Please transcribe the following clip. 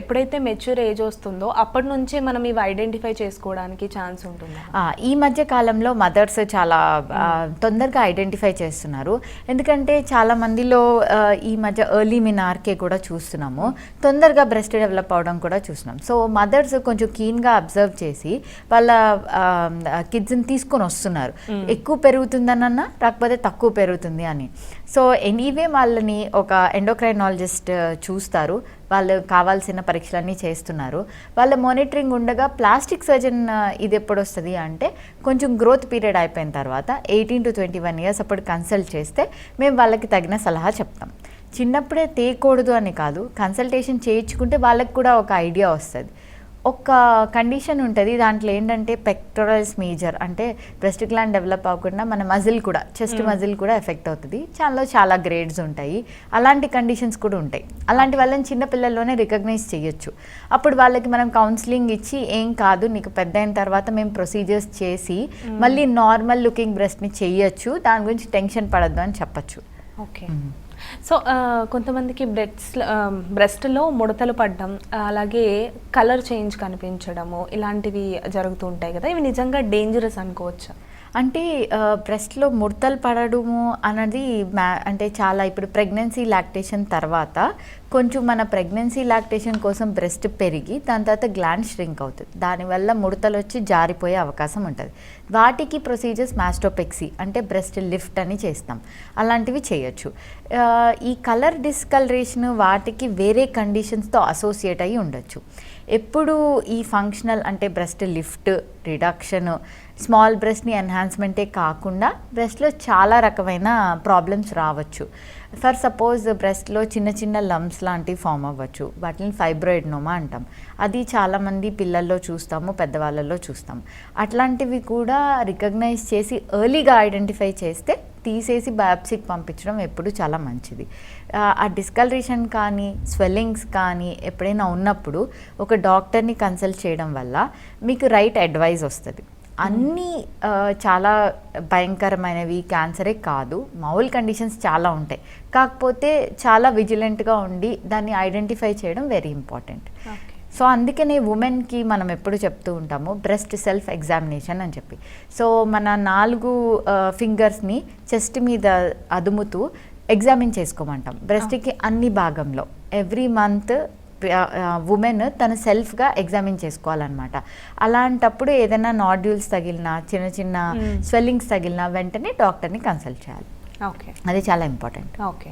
ఎప్పుడైతే mature age వస్తుందో అప్పటి నుంచే మనం ఇవి ఐడెంటిఫై చేసుకోవడానికి ఛాన్స్ ఉంటుంది? ఈ మధ్య కాలంలో మదర్స్ చాలా తొందరగా ఐడెంటిఫై చేస్తున్నారు. ఎందుకంటే చాలా మందిలో ఈ మధ్య ఎర్లీ మినార్కే కూడా చూస్తున్నాము. తొందరగా బ్రెస్ట్ డెవలప్ అవడం కూడా చూస్తున్నాం. సో మదర్స్ కొంచెం కీన్గా అబ్జర్వ్ చేసి వాళ్ళ కిడ్స్ని తీసుకొని వస్తున్నారు. ఎక్కువ పెరుగుతుందనన్నా రాకపోతే తక్కువ పెరుగుతుంది అని. సో ఎనీవే వాళ్ళని ఒక ఎండోక్రైనాలజిస్ట్ చూస్తారు. వాళ్ళు కావాల్సిన పరీక్షలన్నీ చేస్తున్నారు. వాళ్ళ మానిటరింగ్ ఉండగా ప్లాస్టిక్ సర్జన్ ఇది ఎప్పుడు వస్తుంది అంటే కొంచెం గ్రోత్ పీరియడ్ అయిపోయిన తర్వాత eighteen to twenty one years అప్పుడు కన్సల్ట్ చేస్తే మేము వాళ్ళకి తగిన సలహా చెప్తాం. చిన్నప్పుడే తీయకూడదు అని కాదు కన్సల్టేషన్ చేయించుకుంటే వాళ్ళకి కూడా ఒక ఐడియా వస్తుంది. ఒక కండిషన్ ఉంటుంది దాంట్లో ఏంటంటే పెక్టోరల్స్ మేజర్ అంటే బ్రెస్ట్ గ్లాండ్ డెవలప్ అవ్వకుండా మన మజిల్ కూడా చెస్ట్ మజిల్ కూడా ఎఫెక్ట్ అవుతుంది. చాలా చాలా గ్రేడ్స్ ఉంటాయి. అలాంటి కండిషన్స్ కూడా ఉంటాయి. అలాంటి వాళ్ళని చిన్న పిల్లల్లోనే రికగ్నైజ్ చేయొచ్చు. అప్పుడు వాళ్ళకి మనం కౌన్సిలింగ్ ఇచ్చి ఏం కాదు నీకు పెద్ద అయిన తర్వాత మేము ప్రొసీజర్స్ చేసి మళ్ళీ నార్మల్ లుకింగ్ బ్రెస్ట్ని చేయొచ్చు. దాని గురించి టెన్షన్ పడద్దు అని చెప్పచ్చు. ఓకే. సో కొంతమందికి బ్రెస్ట్ బ్రెస్ట్లో ముడతలు పడడం అలాగే కలర్ చేంజ్ కనిపించడము ఇలాంటివి జరుగుతూ ఉంటాయి కదా. ఇవి నిజంగా డేంజరస్ అనుకోవచ్చు? అంటే బ్రెస్ట్లో ముడతలు పడడము అన్నది మ్యా అంటే చాలా ఇప్పుడు ప్రెగ్నెన్సీ లాక్టేషన్ తర్వాత కొంచెం మన ప్రెగ్నెన్సీ లాక్టేషన్ కోసం బ్రెస్ట్ పెరిగి దాని తర్వాత గ్లాండ్ ష్రింక్ అవుతుంది. దానివల్ల ముడతలు వచ్చి జారిపోయే అవకాశం ఉంటుంది. వాటికి ప్రొసీజర్స్ మాస్టోపెక్సీ అంటే బ్రెస్ట్ లిఫ్ట్ అని చేస్తాం. అలాంటివి చేయొచ్చు. ఈ కలర్ డిస్కలరేషన్ వాటికి వేరే కండిషన్స్తో అసోసియేట్ అయ్యి ఉండొచ్చు. ఎప్పుడు ఈ ఫంక్షనల్ అంటే బ్రెస్ట్ లిఫ్ట్ రిడక్షన్ స్మాల్ బ్రెస్ట్ని ఎన్హాన్స్మెంటే కాకుండా బ్రెస్ట్లో చాలా రకమైన ప్రాబ్లమ్స్ రావచ్చు. ఫర్ సపోజ్ బ్రెస్ట్లో చిన్న చిన్న లమ్స్ లాంటివి ఫామ్ అవ్వచ్చు. వాటిని ఫైబ్రాయిడ్నోమా అంటాం. అది చాలామంది పిల్లల్లో చూస్తాము పెద్దవాళ్ళల్లో చూస్తాం అట్లాంటివి కూడా రికగ్నైజ్ చేసి ఎర్లీగా ఐడెంటిఫై చేస్తే తీసేసి బయాప్సీకి పంపించడం ఎప్పుడు చాలా మంచిది. ఆ, డిస్కలరేషన్ కానీ స్వెల్లింగ్స్ కానీ ఎప్పుడైనా ఉన్నప్పుడు ఒక డాక్టర్ని కన్సల్ట్ చేయడం వల్ల మీకు రైట్ అడ్వైజ్ వస్తుంది. అన్నీ చాలా భయంకరమైనవి క్యాన్సరే కాదు. మామూలు కండిషన్స్ చాలా ఉంటాయి. కాకపోతే చాలా విజిలెంట్గా ఉండి దాన్ని ఐడెంటిఫై చేయడం వెరీ ఇంపార్టెంట్ సో అందుకనే ఉమెన్కి మనం ఎప్పుడు చెప్తూ ఉంటాము బ్రెస్ట్ సెల్ఫ్ ఎగ్జామినేషన్ అని చెప్పి. సో మన నాలుగు ఫింగర్స్ని చెస్ట్ మీద అదుముతూ ఎగ్జామిన్ చేసుకోమంటాం. బ్రెస్ట్కి అన్ని భాగంలో. ఎవ్రీ మంత్ ఉమెన్ తన సెల్ఫ్గా ఎగ్జామిన్ చేసుకోవాలన్నమాట. అలాంటప్పుడు ఏదైనా నాడ్యూల్స్ తగిలినా చిన్న చిన్న. స్వెల్లింగ్స్ తగిలినా వెంటనే డాక్టర్ని కన్సల్ట్ చేయాలి. ఓకే. అది చాలా ఇంపార్టెంట్ ఓకే.